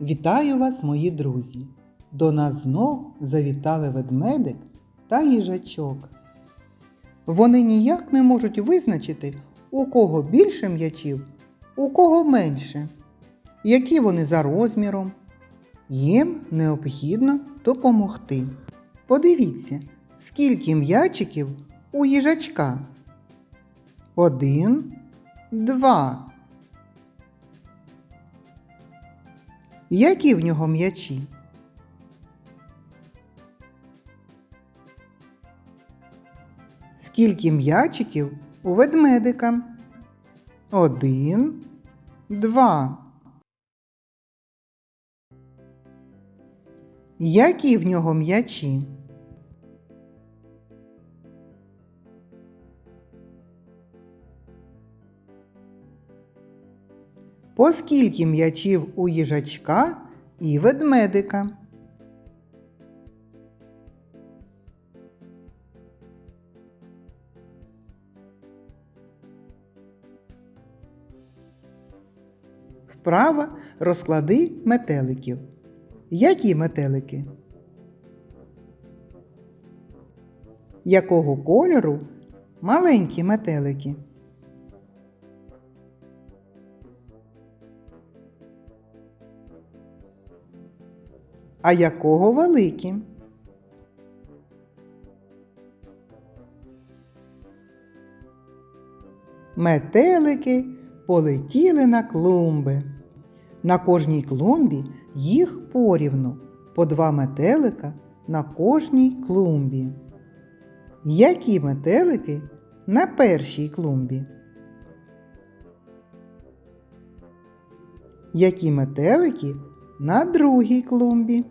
Вітаю вас, мої друзі! До нас знов завітали ведмедик та їжачок. Вони ніяк не можуть визначити, у кого більше м'ячів, у кого менше, які вони за розміром. Їм необхідно допомогти. Подивіться, скільки м'ячиків у їжачка. Один, два. Які в нього м'ячі? Скільки м'ячиків у ведмедика? Один, два. Які в нього м'ячі? По скільки м'ячів у їжачка і ведмедика? Вправо розклади метеликів. Які метелики? Якого кольору маленькі метелики? А якого великі? Метелики полетіли на клумби. На кожній клумбі їх порівну, по два метелика на кожній клумбі. Які метелики на першій клумбі? Які метелики на другій клумбі?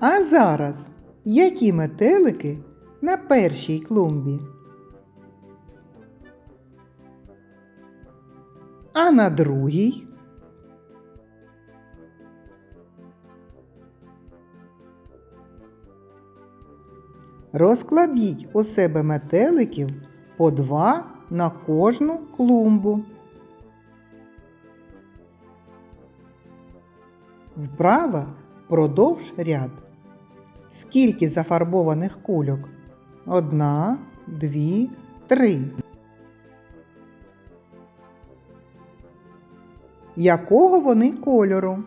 А зараз які метелики на першій клумбі? А на другій? Розкладіть у себе метеликів по два на кожну клумбу. Вправо продовж ряд. Скільки зафарбованих кульок? Одна, дві, три. Якого вони кольору?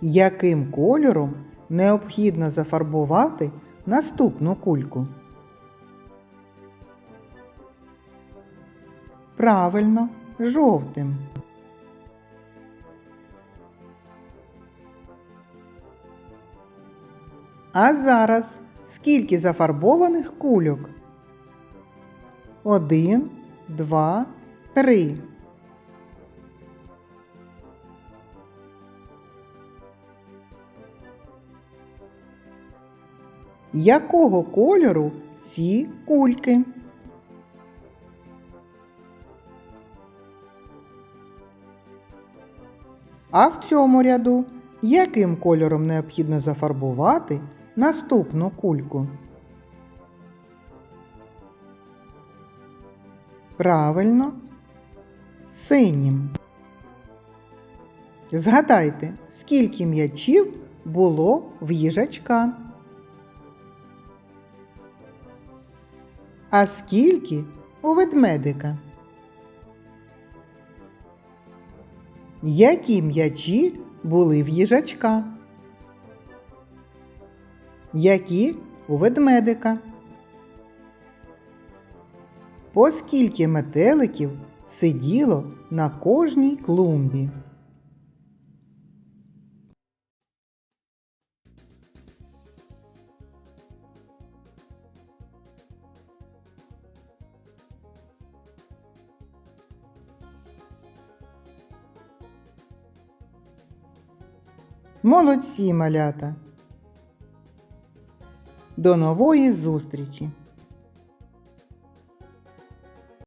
Яким кольором необхідно зафарбувати наступну кульку? Правильно, жовтим. А зараз скільки зафарбованих кульок? Один, два, три. Якого кольору ці кульки? А в цьому ряду яким кольором необхідно зафарбувати наступну кульку? Правильно, синім. Згадайте, скільки м'ячів було в їжачка. А скільки у ведмедика? Які м'ячі були в їжачка? Які у ведмедика? По скільки метеликів сиділо на кожній клумбі? Молодці малята! До нової зустрічі!